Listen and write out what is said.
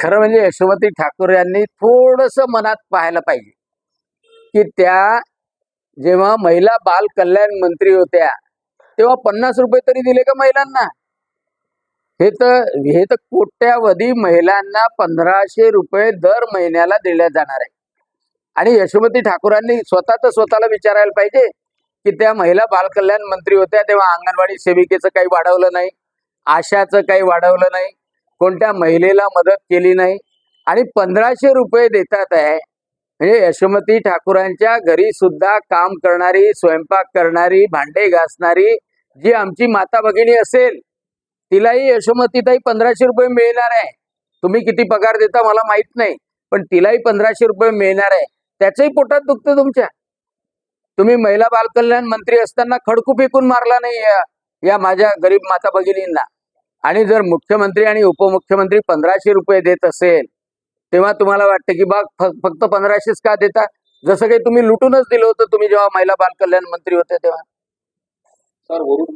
खरं म्हणजे यशोमती ठाकूर यांनी थोडस मनात पाहायला पाहिजे की त्या जेव्हा महिला बाल कल्याण मंत्री होत्या तेव्हा पन्नास रुपये तरी दिले का महिलांना? हे तर हे तर कोट्यावधी महिलांना पंधराशे रुपये दर महिन्याला दिल्या जाणार आहे आणि यशोमती ठाकूरांनी स्वतः तर स्वतःला विचारायला पाहिजे की त्या महिला बालकल्याण मंत्री होत्या तेव्हा अंगणवाडी सेविकेचं काही वाढवलं नाही आशाचं काही वाढवलं नाही कोणत्या महिलेला मदत केली नाही आणि पंधराशे रुपये देतात आहे. म्हणजे यशोमती ठाकूरांच्या घरी सुद्धा काम करणारी स्वयंपाक करणारी भांडे घासणारी जी आमची माता भगिनी असेल तिलाही यशोमतीताई पंधराशे रुपये मिळणार आहे. तुम्ही किती पगार देता मला माहीत नाही पण तिलाही पंधराशे रुपये मिळणार आहे. त्याचंही पोटात दुखतं तुमच्या. तुम्ही महिला बालकल्याण मंत्री असताना खडकू फेकून मारला नाही या, या माझ्या गरीब माता भगिनींना. आणि जर मुख्यमंत्री आणि उपमुख्यमंत्री पंधराशे रुपये देत असेल तेव्हा तुम्हाला वाटतं की बा फक्त पंधराशेच का देता? जसं काही तुम्ही लुटूनच दिलं होतं तुम्ही जेव्हा महिला बाल कल्याण मंत्री होते तेव्हा. सर वरून